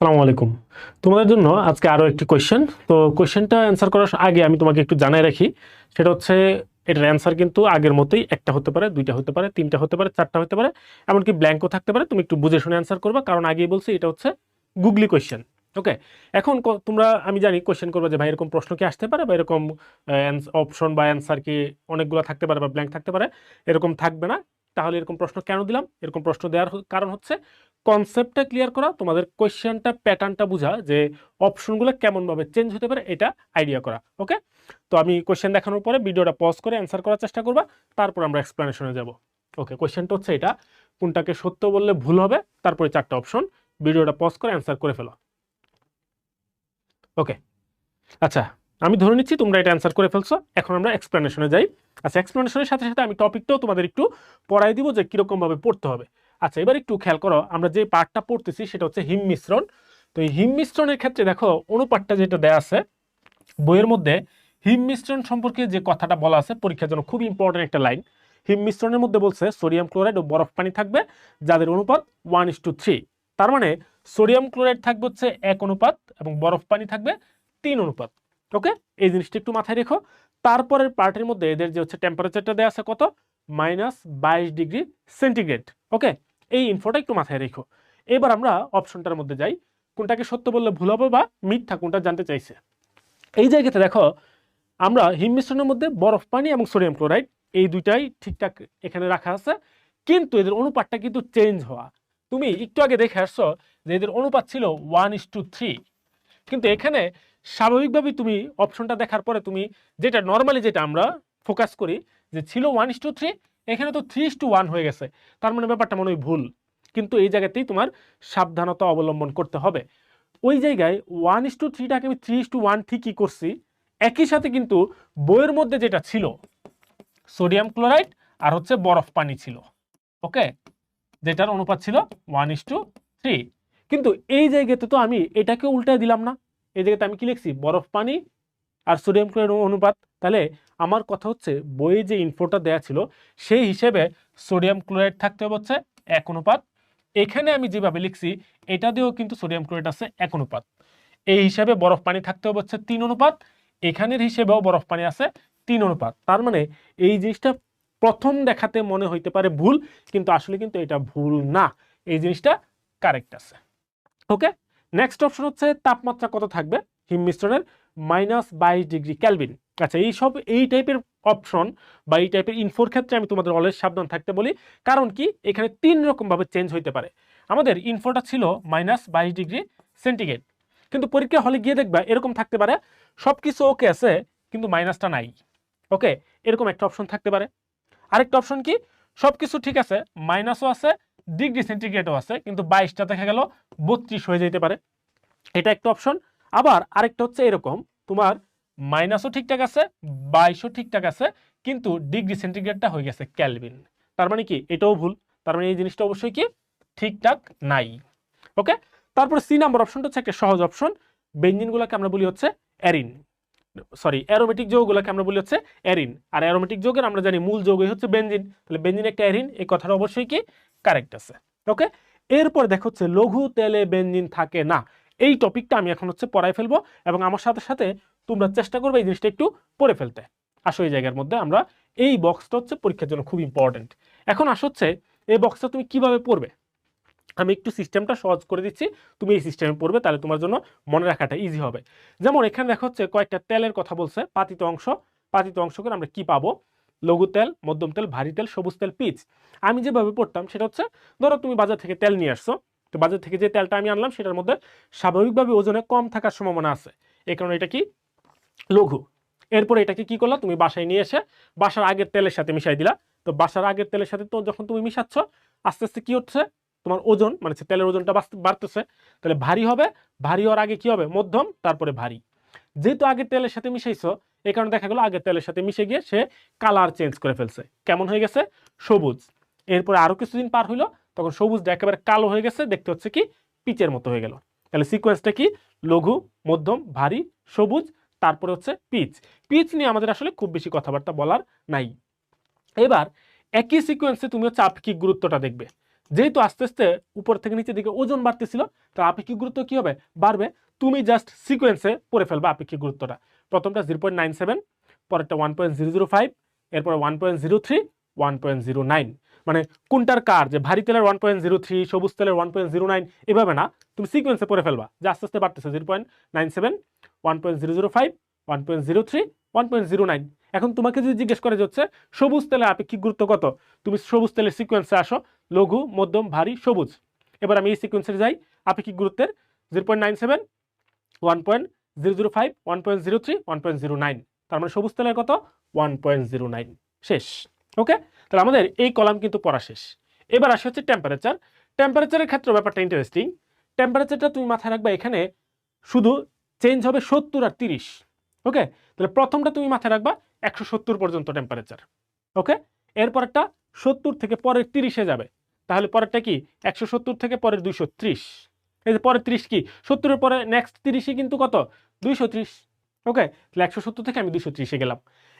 আসসালামু আলাইকুম। তোমাদের জন্য আজকে আরও একটি কোয়েশ্চেন তো কোয়েশ্চেনটা অ্যান্সার করার আগে আমি তোমাকে একটু জানাই রাখি, সেটা হচ্ছে এটার অ্যান্সার কিন্তু আগের মতোই একটা হতে পারে, দুইটা হতে পারে, তিনটা হতে পারে, চারটা হতে পারে, এমনকি ব্ল্যাঙ্কও থাকতে পারে। তুমি একটু বুঝে শুনে অ্যান্সার করবে, কারণ আগেই বলছি এটা হচ্ছে গুগলি কোয়েশ্চেন ওকে এখন তোমরা, আমি জানি কোয়েশ্চেন করবে যে ভাই এরকম প্রশ্ন কি আসতে পারে, বা এরকম অপশন বা অ্যান্সার কি অনেকগুলো থাকতে পারে বা ব্ল্যাঙ্ক থাকতে পারে, এরকম থাকবে না। তাহলে এরকম প্রশ্ন কেন দিলাম? এরকম প্রশ্ন দেওয়ার কারণ হচ্ছে কনসেপ্টটা ক্লিয়ার করা, তোমাদের কোয়েশ্চেনটা প্যাটার্নটা বোঝা যে অপশনগুলো কেমনভাবে চেঞ্জ হতে পারে, এটা আইডিয়া করা ওকে তো আমি কোয়েশ্চেন দেখানোর পরে ভিডিওটা পজ করে অ্যান্সার করার চেষ্টা করবা, তারপর আমরা এক্সপ্লেনেশনে যাব ওকে কোয়েশ্চেনটা হচ্ছে এটা, কোনটাকে সত্য বললে ভুল হবে, তারপরে চারটা অপশন ভিডিওটা পজ করে অ্যান্সার করে ফেলো ওকে আচ্ছা আমি ধরে নিচ্ছি তোমরা এটা অ্যান্সার করে ফেলছো, এখন আমরা এক্সপ্লেনেশনে যাই। আচ্ছা এক্সপ্লেনেশনের সাথে সাথে আমি টপিকটাও তোমাদের একটু পড়াই দিব যে কীরকমভাবে পড়তে হবে। আচ্ছা এবার একটু খেয়াল করো, আমরা যে পার্টটা পড়তেছি সেটা হচ্ছে হিম মিশ্রণ। তো এই হিম মিশ্রণের ক্ষেত্রে দেখো, অনুপাতটা যেটা দেয়া আছে, বইয়ের মধ্যে হিম মিশ্রণ সম্পর্কে যে কথাটা বলা আছে, পরীক্ষার জন্য খুব ইম্পর্টেন্ট একটা লাইন হিম মিশ্রণের মধ্যে বলছে, সোডিয়াম ক্লোরাইড ও বরফ পানি থাকবে, যাদের অনুপাত ওয়ান ইস টু থ্রি তার মানে সোডিয়াম ক্লোরাইড থাকবে হচ্ছে এক অনুপাত এবং বরফ পানি থাকবে তিন অনুপাত। ওকে এই জিনিসটা একটু মাথায় রেখো। তারপরের পার্টের মধ্যে এদের যে হচ্ছে টেম্পারেচারটা দেওয়া আছে কত? মাইনাস বাইশ ডিগ্রি সেন্টিগ্রেড ওকে এই ইনফোটা একটু মাথায় রেখো। এবার আমরা অপশনটার মধ্যে যাই। কোনটাকে সত্য বললে ভুল হবে বা মিথ্যা কোনটা জানতে চাইছে? এই জায়গাতে দেখো, আমরা হিম মিশ্রণের মধ্যে বরফ, পানি এবং সোডিয়াম ক্লোরাইড, এই দুইটাই ঠিকঠাক এখানে রাখা আছে। কিন্তু এদের অনুপাতটা কিন্তু চেঞ্জ হওয়া। তুমি একটু আগে দেখে আসছো যে এদের অনুপাত ছিল ওয়ান ইস টু থ্রি কিন্তু এখানে স্বাভাবিকভাবেই তুমি অপশনটা দেখার পরে তুমি যেটা নর্মালি যেটা আমরা ফোকাস করি যে ছিল ওয়ান ইস টু থ্রি এখানে তো থ্রি ইস টু ওয়ান হয়ে গেছে। তার মানে ব্যাপারটা মনে হয় ভুল। কিন্তু এই জায়গাতেই তোমার সাবধানতা অবলম্বন করতে হবে। ওই জায়গায় ওয়ান ইস টু থ্রিটাকে আমি থ্রি ইস টু ওয়ান ঠিকই করছি। একই সাথে কিন্তু বইয়ের মধ্যে যেটা ছিল সোডিয়াম ক্লোরাইড আর হচ্ছে বরফ পানি ছিল। ওকে? যেটার অনুপাত ছিল ওয়ান ইস টু থ্রি কিন্তু এই জায়গাতে তো আমি এটাকে উল্টায় দিলাম না। এই জায়গাতে আমি কি লিখছি? বরফ পানি আর সোডিয়াম ক্লোরাইড অনুপাত। তাহলে আমার কথা হচ্ছে, বইয়ে যে ইনফোটা দেয়া ছিল, সেই হিসেবে সোডিয়াম ক্লোরাইড থাকতে হচ্ছে এক অনুপাত। এখানে আমি যেভাবে লিখছি, এটা দিয়েও কিন্তু সোডিয়াম ক্লোরাইড আছে এক অনুপাত। এই হিসাবে বরফ পানি থাকতে হচ্ছে তিন অনুপাত। এখানের হিসেবেও বরফ পানি আছে তিন অনুপাত। তার মানে এই জিনিসটা প্রথম দেখাতে মনে হইতে পারে ভুল, কিন্তু আসলে কিন্তু এটা ভুল না। এই জিনিসটা কারেক্ট আছে। ওকে নেক্সট অপশন হচ্ছে তাপমাত্রা কত থাকবে? হিম মিশ্রণের মাইনাস বাইশ ডিগ্রি ক্যালভিন আচ্ছা এই সব এই টাইপের অপশন বা এই টাইপের ইনফোর ক্ষেত্রে আমি তোমাদের অলওয়েজ সাবধান থাকতে বলি। কারণ কি? এখানে তিন রকমভাবে চেঞ্জ হইতে পারে। আমাদের ইনফোটা ছিল মাইনাস বাইশ ডিগ্রি সেন্টিগ্রেড কিন্তু পরীক্ষা হলে গিয়ে দেখবা এরকম থাকতে পারে। সব কিছু ওকে আছে, কিন্তু মাইনাসটা নাই। ওকে এরকম একটা অপশন থাকতে পারে। আরেকটা অপশন কি? সব কিছু ঠিক আছে মাইনাসও আছে ডিগ্রি সেন্টিগ্রেডও আছে, কিন্তু বাইশটা দেখা গেল বত্রিশ হয়ে যেতে পারে। এটা একটা অপশন আবার আরেকটা হচ্ছে এরকম, তোমার মাইনাসও ঠিকঠাক আছে, বাইশও ঠিকঠাক আছে, কিন্তু ডিগ্রি সেন্টিগ্রেডটা হয়ে গেছে ক্যালভিন তার মানে কি? এটাও ভুল। তার মানে এই জিনিসটা অবশ্যই কি? ঠিকঠাক নাই। ওকে তারপরে সি নাম্বার অপশনটা হচ্ছে একটা সহজ অপশন বেঞ্জিনগুলোকে আমরা বলি হচ্ছে অ্যারিন। সরি অ্যারোমেটিক যৌগগুলোকে আমরা বলি হচ্ছে অ্যারিন। আর অ্যারোমেটিক যৌগের আমরা জানি মূল যৌগই হচ্ছে বেঞ্জিন। তাহলে বেঞ্জিন একটা অ্যারিন এই কথাটা অবশ্যই কি? কারেক্ট আছে ওকে এরপর দেখো হচ্ছে লঘু তেলে বেঞ্জিন থাকে না। এই টপিকটা আমি এখন হচ্ছে পড়াই ফেলব এবং আমার সাথে সাথে তোমরা চেষ্টা করবে এই জিনিসটা একটু পড়ে ফেলতে। আসো এই জায়গার মধ্যে আমরা এই বক্সটা হচ্ছে পরীক্ষার জন্য খুব ইম্পর্টেন্ট এখন আস হচ্ছে এই বক্সটা তুমি কীভাবে পড়বে? আমি একটু সিস্টেমটা সহজ করে দিচ্ছি, তুমি এই সিস্টেমে পড়বে, তাহলে তোমার জন্য মনে রাখাটা ইজি হবে। যেমন এখানে দেখা হচ্ছে কয়েকটা তেলের কথা বলছে, পাতিত অংশ। পাতিত অংশ করে আমরা কি পাবো? লঘু তেল, মধ্যম তেল, ভারী তেল, সবুজ তেল, পিচ। আমি যেভাবে পড়তাম সেটা হচ্ছে, ধরো তুমি বাজার থেকে তেল নিয়ে আসছো, তো বাজার থেকে যে তেলটা আমি আনলাম সেটার মধ্যে স্বাভাবিকভাবে ওজনে কম থাকার সম্ভাবনা আছে। এই কারণে এটা কি? লঘু। এরপরে এটাকে কি করলা? তুমি বাসায় নিয়ে এসে বাসার আগের তেলের সাথে মিশাই দিলা। তো বাসার আগের তেলের সাথে তো যখন তুমি মিশাচ্ছ, আস্তে আস্তে কি হচ্ছে? তোমার ওজন মানে তেলের ওজনটা বাড়তে- বাড়তেছে। তাহলে ভারী হবে। ভারী হওয়ার আগে কি হবে? মধ্যম, তারপরে ভারী। যেহেতু আগের তেলের সাথে মিশাইছো, এই কারণে দেখা গেলো আগের তেলের সাথে মিশে গিয়ে সে কালার চেঞ্জ করে ফেলছে। কেমন হয়ে গেছে? সবুজ। এরপরে আরও কিছুদিন পার হইল, তখন সবুজটা একেবারে কালো হয়ে গেছে, দেখতে হচ্ছে কি পিচের মতো হয়ে গেল। তাহলে সিকোয়েন্সটা কি? লঘু, মধ্যম, ভারী, সবুজ, তারপরে হচ্ছে পিচ। পিচ নিয়ে আমাদের আসলে খুব বেশি কথাবার্তা বলার নাই। এবার একই সিকোয়েন্সে তুমি হচ্ছে আপেক্ষিক গুরুত্বটা দেখবে। যেহেতু আস্তে আস্তে উপর থেকে নিচের দিকে ওজন বাড়তেছিল, তো আপেক্ষিক গুরুত্ব কি হবে? বাড়বে। তুমি জাস্ট সিকোয়েন্সে পড়ে ফেলবা আপেক্ষিক গুরুত্বটা। প্রথমটা জিরো পয়েন্ট নাইন সেভেন পরেরটা one point zero zero five এরপরে one point zero three one point zero nine মানে কোনটার কার? যে ভারী তেলের ওয়ান পয়েন্ট জিরো থ্রি সবুজ তেলের ওয়ান পয়েন্ট জিরো নাইন এভাবে না, তুমি সিকোয়েন্সে পড়ে ফেলবা। যে আস্তে আস্তে বাড়তেছে zero point nine seven one point zero zero five one point zero three one point zero nine এখন তোমাকে যদি জিজ্ঞেস করে যাচ্ছে সবুজ তেলের আপেক্ষিক গুরুত্ব কত? তুমি সবুজ তেলের সিকোয়েন্সে আসো, লঘু, মধ্যম, ভারী, সবুজ। এবার আমি এই সিকোয়েন্সে যাই, আপেক্ষিক গুরুত্বের zero point nine seven one point zero zero five one point zero three one point zero nine তার মানে সবুজ তেলের কত? ওয়ান পয়েন্ট জিরো নাইন শেষ। ওকে? তাহলে আমাদের এই কলাম কিন্তু পড়া শেষ। এবার আসে হচ্ছে টেম্পারেচার টেম্পারেচারের ক্ষেত্রে ব্যাপারটা ইন্টারেস্টিং টেম্পারেচারটা তুমি মাথায় রাখবা এখানে শুধু চেঞ্জ হবে সত্তর আর তিরিশ। ওকে? তাহলে প্রথমটা তুমি মাথায় রাখবা একশো সত্তর পর্যন্ত টেম্পারেচার ওকে? এরপরেরটা সত্তর থেকে পরের তিরিশে যাবে। তাহলে পরেরটা কি? একশো সত্তর থেকে পরের দুইশো ত্রিশ। এই যে পরের ত্রিশ কি? সত্তরের পরে নেক্সট তিরিশে কিন্তু কত? দুইশো ত্রিশ। ওকে তাহলে একশো সত্তর থেকে আমি দুইশো ত্রিশে গেলাম।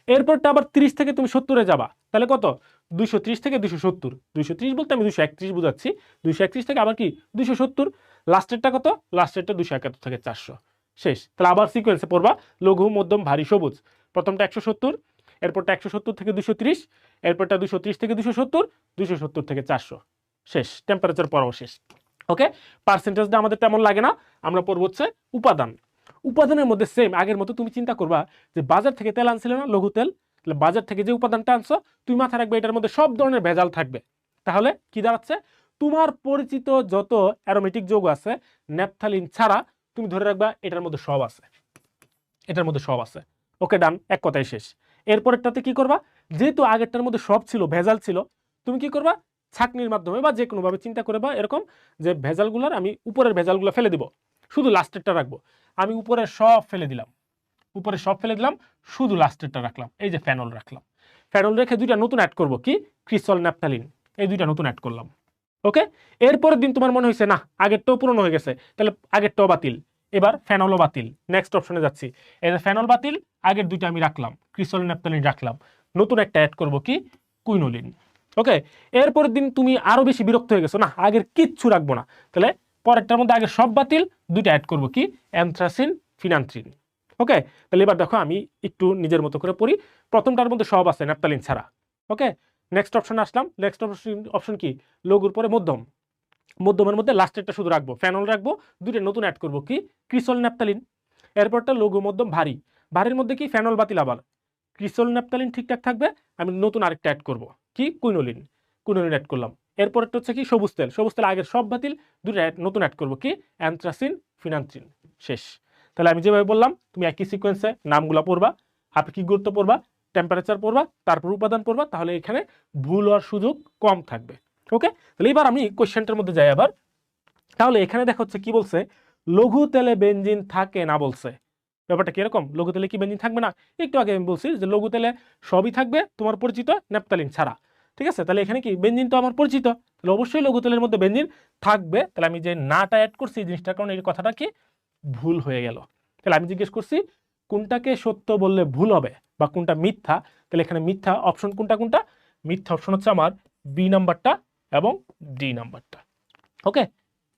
এরপরটা আবার তিরিশ থেকে তুমি সত্তরে যাবা। তাহলে কত? দুইশো ত্রিশ থেকে দুশো সত্তর। দুইশো ত্রিশ বলতে আমি দুশো একত্রিশ বুঝাচ্ছি। দুশো একত্রিশ থেকে আবার কি? দুশো সত্তর। লাস্টেরটা কত? লাস্টেরটা দুশো একাত্তর থেকে চারশো। শেষ। তাহলে আবার সিকোয়েন্সে পড়বা। লঘু, মধ্যম, ভারী, সবুজ। প্রথমটা একশো সত্তর, এরপরটা একশো সত্তর থেকে দুশো ত্রিশ, এরপরটা দুশো ত্রিশ থেকে দুশো সত্তর দুশো সত্তর থেকে চারশো। শেষ। টেম্পারেচার পড়াও শেষ। ওকে পার্সেন্টেজটা আমাদের তেমন লাগে না। আমরা পড়ব হচ্ছে উপাদান। উপাদানের মধ্যে সেম আগের মতো তুমি চিন্তা করবা যে বাজার থেকে তেল আনছিলে না, লঘু তেল? বাজার থেকে যে উপাদানটা আনছো, তুমি মাথায় রাখবে এটার মধ্যে সব ধরনের ভেজাল থাকবে। তাহলে কি দাঁড়াচ্ছে? তোমার পরিচিত যত অ্যারোমেটিক যৌগ আছে ন্যাপথালিন ছাড়া তুমি ধরে রাখবা এটার মধ্যে সব আছে। এটার মধ্যে সব আছে। ওকে ডান এক কথাই শেষ। এরপরেরটাতে কি করবা? যেহেতু আগেরটার মধ্যে সব ছিল, ভেজাল ছিল, তুমি কি করবা? ছাকনির মাধ্যমে বা যে কোনোভাবে চিন্তা করে বা এরকম যে ভেজালগুলোর আমি উপরের ভেজালগুলো ফেলে দিব। শুধু লাস্টেরটা রাখব। আমি উপরে সব ফেলে দিলাম। উপরে সব ফেলে দিলাম, শুধু লাস্টেরটা রাখলাম। এই যে ফ্যানল রাখলাম। ফ্যানল রেখে দুইটা নতুন অ্যাড করব কি? ক্রিসল ন্যাপথালিন। এই দুইটা নতুন অ্যাড করলাম। ওকে? এরপরের দিন তোমার মনে হয়েছে না আগেরটাও পুরনো হয়ে গেছে। তাহলে আগেরটাও বাতিল। এবার ফ্যানলও বাতিল। নেক্সট অপশনে যাচ্ছি। এই যে ফ্যানল বাতিল, আগের দুইটা আমি রাখলাম। ক্রিসল ন্যাপথালিন রাখলাম। নতুন একটা অ্যাড করব কি? কুইনোলিন। ওকে এরপরের দিন তুমি আরও বেশি বিরক্ত হয়ে গেছো। না, আগের কিচ্ছু রাখব না। তাহলে পরেরটার মধ্যে আগে সব বাতিল, দুইটা অ্যাড করব কি? অ্যান্থ্রাসিন ফিনান্থ্রিন ওকে তাহলে এবার দেখো আমি একটু নিজের মতো করে পড়ি। প্রথমটার মধ্যে সব আছে ন্যাপতালিন ছাড়া। ওকে নেক্সট অপশন আসলাম। নেক্সট অপশন অপশন কি? লঘুর পরে মধ্যম। মধ্যমের মধ্যে লাস্টেরটা শুধু রাখব। ফ্যানল রাখব। দুইটা নতুন অ্যাড করব কি? ক্রিসল ন্যাপতালিন এরপরটা লঘু মধ্যম ভারী। ভারীর মধ্যে কি? ফ্যানল বাতিল আবার। ক্রিসল ন্যাপতালিন ঠিকঠাক থাকবে। আমি নতুন আরেকটা অ্যাড করব। কি? কুইনোলিন কুইনোলিন অ্যাড করলাম। এরপরটা হচ্ছে কি? সবুজ তেল। সবুজ তেল আগের সব বাতিল, দুটো নতুন অ্যাড করব কি? অ্যান্থ্রাসিন ফিনান্থ্রিন শেষ। তাহলে আমি যেভাবে বললাম, তুমি একই সিকোয়েন্সে নামগুলো পড়বা আপেক্ষিক গুরুত্ব পড়বা? টেম্পারেচার পড়বা, তারপর উপাদান পড়বা, তাহলে এখানে ভুল হওয়ার সুযোগ কম থাকবে। ওকে তাহলে এবার আমি কোয়েশ্চেনটার মধ্যে যাই আবার। তাহলে এখানে দেখা হচ্ছে কি বলছে, লঘু তেলে বেঞ্জিন থাকে না বলছে। ব্যাপারটা কীরকম লঘু তেলে কি বেঞ্জিন থাকবে না? একটু আগে আমি বলছি যে লঘু তেলে সবই থাকবে, তোমার পরিচিত ন্যাপতালিন ছাড়া। ঠিক আছে? তাহলে এখানে কি? বেঞ্জিন তো আমার পরিচিত। তাহলে অবশ্যই লঘু তেলের মধ্যে বেঞ্জিন থাকবে। তাহলে আমি যে নাটা অ্যাড করছি এই জিনিসটার কারণে এই কথাটা কি? ভুল হয়ে গেল। তাহলে আমি জিজ্ঞেস করছি, কোনটাকে সত্য বললে ভুল হবে বা কোনটা মিথ্যা? তাহলে এখানে মিথ্যা অপশন কোনটা কোনটা? মিথ্যা অপশন হচ্ছে আমার বি নাম্বারটা এবং ডি নাম্বারটা ওকে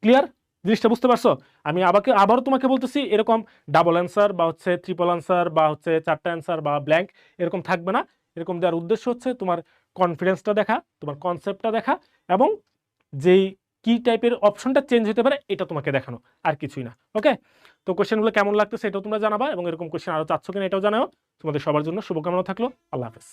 ক্লিয়ার জিনিসটা বুঝতে পারছ? আমি আবারকে আবারও তোমাকে বলতেছি, এরকম ডাবল অ্যান্সার বা হচ্ছে ট্রিপল অ্যান্সার বা হচ্ছে চারটা অ্যান্সার বা ব্ল্যাঙ্ক এরকম থাকবে না। এরকম দেওয়ার উদ্দেশ্য হচ্ছে তোমার কনফিডেন্সটা দেখা, তোমার কনসেপ্টটা দেখা এবং যেই কি টাইপের অপশনটা চেঞ্জ হতে পারে, এটা তোমাকে দেখানো, আর কিছুই না ওকে তো কোশ্চেনগুলো কেমন লাগতেছে সেটাও তোমরা জানাবা এবং এরকম কোশ্চেন আরও চাচ্ছ কিনা এটাও জানাও। তোমাদের সবার জন্য শুভকামনা থাকল, আল্লাহ হাফেজ।